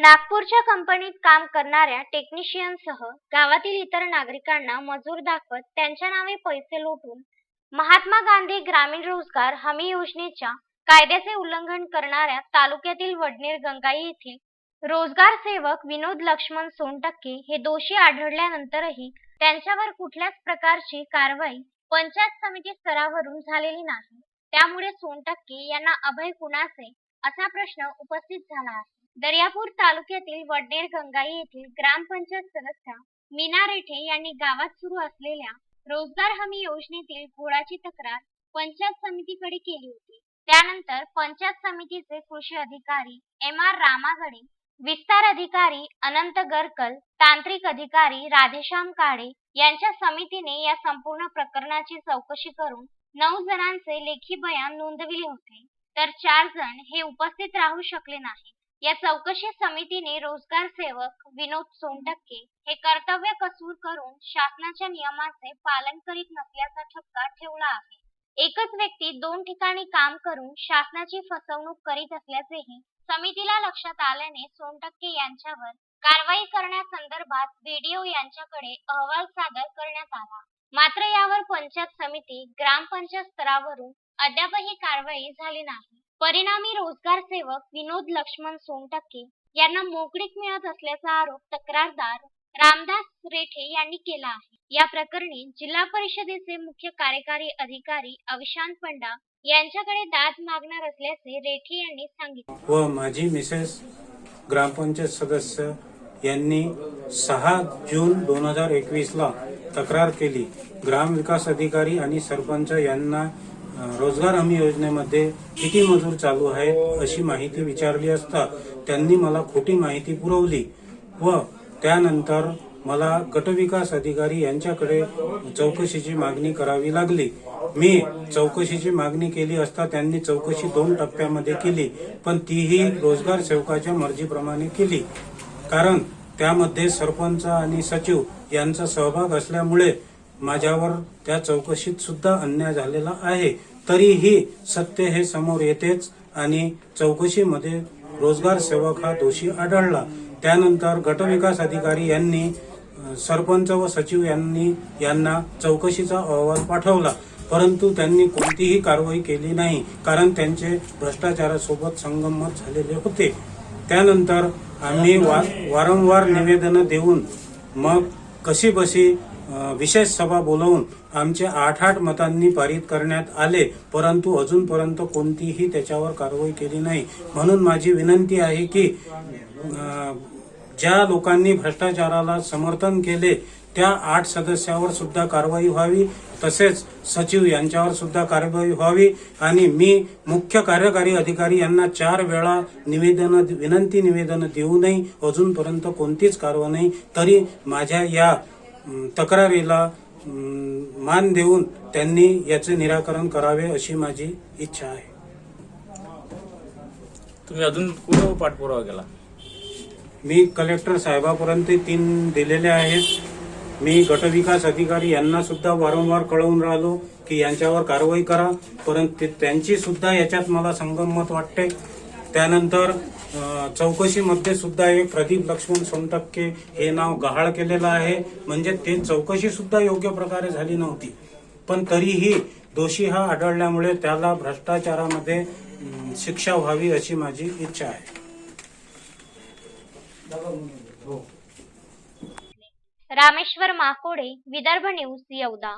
नागपूरच्या कंपनीत काम करणाऱ्या टेक्निशियनसह गावातील इतर नागरिकांना मजूर दाखवत त्यांच्या नावे पैसे लुटून महात्मा गांधी ग्रामीण रोजगार हमी योजनेच्या कायद्याचे उल्लंघन करणाऱ्या तालुक्यातील वडनेर गंगाई येथील रोजगार सेवक विनोद लक्ष्मण सोनटक्के हे दोषी आढळल्यानंतरही त्यांच्यावर कुठल्याच प्रकारची कारवाई पंचायत समिती स्तरावरून झालेली नाही. त्यामुळे सोनटक्के यांना अभय कुणाचे असा प्रश्न उपस्थित झाला आहे. दर्यापूर तालुक्यातील वडनेर गंगाई येथील ग्रामपंचायत सदस्या मीना रेठे यांनी गावात सुरू असलेल्या रोजगार हमी योजनेतील घोळाची तक्रार पंचायत समितीकडे केली होती. त्यानंतर पंचायत समितीचे कृषी अधिकारी एम आर रामागडे विस्तार अधिकारी अनंत गरकल तांत्रिक अधिकारी राधेश्याम काळे यांच्या समितीने या संपूर्ण प्रकरणाची चौकशी करून नऊ जणांचे लेखी बयान नोंदविले होते. तर चार जण हे उपस्थित राहू शकले नाही या चौकशी समितीने रोजगार सेवक विनोद सोनटक्के हे कर्तव्य कसूर करून शासनाच्या नियमाचे पालन करीत नसल्याचा ठपका ठेवला आहे. एकच व्यक्ती दोन ठिकाणी काम करून शासनाची फसवणूक करीत असल्याचेही समितीला लक्षात आल्याने सोनटक्के यांच्यावर कारवाई करण्यासंदर्भात बीडीओ यांच्याकडे अहवाल सादर करण्यात आला. मात्र यावर पंचायत समिती ग्रामपंचायत स्तरावरून अद्यापही कारवाई झाली नाही. परिणामी रोजगार सेवक विनोद लक्ष्मण सोनटक्के यांना मोकळीक मिळत असल्याचा आरोप तक्रारदार रामदास रेठे यांनी केला आहे. या प्रकरणी जिल्हा परिषदेचे मुख्य कार्यकारी अधिकारी अविशांत पंडा यांच्याकडे दाद मागणार असल्याचे रेठे यांनी सांगितले. व माझी मिसेस ग्रामपंचायत सदस्य यांनी सहा जून दोन हजार एकवीसला तक्रार केली. ग्रामविकास अधिकारी आणि सरपंच यांना रोजगार हमी योजनेमध्ये किती मजूर चालू आहेत अशी माहिती विचारली असता त्यांनी मला खोटी माहिती पुरवली व त्यानंतर मला गटविकास अधिकारी यांच्याकडे चौकशीची मागणी करावी लागली. मी चौकशीची मागणी केली असता त्यांनी चौकशी दोन टप्प्यामध्ये केली पण तीही रोजगार सेवकाच्या मर्जीप्रमाणे केली. कारण त्यामध्ये सरपंच आणि सचिव यांचा सहभाग असल्यामुळे माझ्यावर त्या चौकशीत सुद्धा अन्याय झालेला आहे. तरीही सत्य हे समोर येतेच आणि चौकशीमध्ये रोजगार सेवक हा दोषी आढळला. त्यानंतर गटविकास अधिकारी यांनी सरपंच व सचिव यांनी यांना चौकशीचा अहवाल पाठवला. परंतु त्यांनी कोणतीही कारवाई केली नाही कारण त्यांचे भ्रष्टाचारासोबत संगमत झालेले होते. त्यानंतर आम्ही वा वारंवार निवेदनं देऊन मग कशी बशी विशेष सभा बोलवून आमचे आठ आठ मतांनी पारित करण्यात आले परंतु अजूनपर्यंत कोणतीही त्याच्यावर कारवाई केली नाही. म्हणून माझी विनंती आहे की ज्या लोकांनी भ्रष्टाचाराला समर्थन केले त्या आठ सदस्यावर सुद्धा कारवाई व्हावी तसेच सचिव यांच्यावर सुद्धा कारवाई व्हावी आणि मी मुख्य कार्यकारी अधिकारी यांना चार वेळा निवेदन विनंती निवेदन देऊनही अजूनपर्यंत कोणतीच कारवाई नाही तरी माझ्या या तक्रारीला मान देऊन त्यांनी याचे निराकरण करावे अशी माझी इच्छा आहे. तुम्ही अजून कुठं पाठपुरावा केला? मी कलेक्टर साहेबापर्यंत तीन दिलेले आहेत. मी गटविकास अधिकारी यांना सुद्धा वारंवार कळवून राहिलो की यांच्यावर कारवाई करा परंतु ते- त्यांची सुद्धा याच्यात मला संगमत वाटते. त्यानंतर चौकशीमध्ये सुद्धा एक प्रदीप लक्ष्मण सोनटक्के हे नाव गहाळ केलेलं आहे. म्हणजे ते चौकशी सुद्धा योग्य प्रकारे झाली नव्हती. पण तरीही दोषी हा आढळल्यामुळे त्याला भ्रष्टाचारामध्ये शिक्षा व्हावी अशी माझी इच्छा आहे. रामेश्वर माकोडे विदर्भ न्यूज येवदा.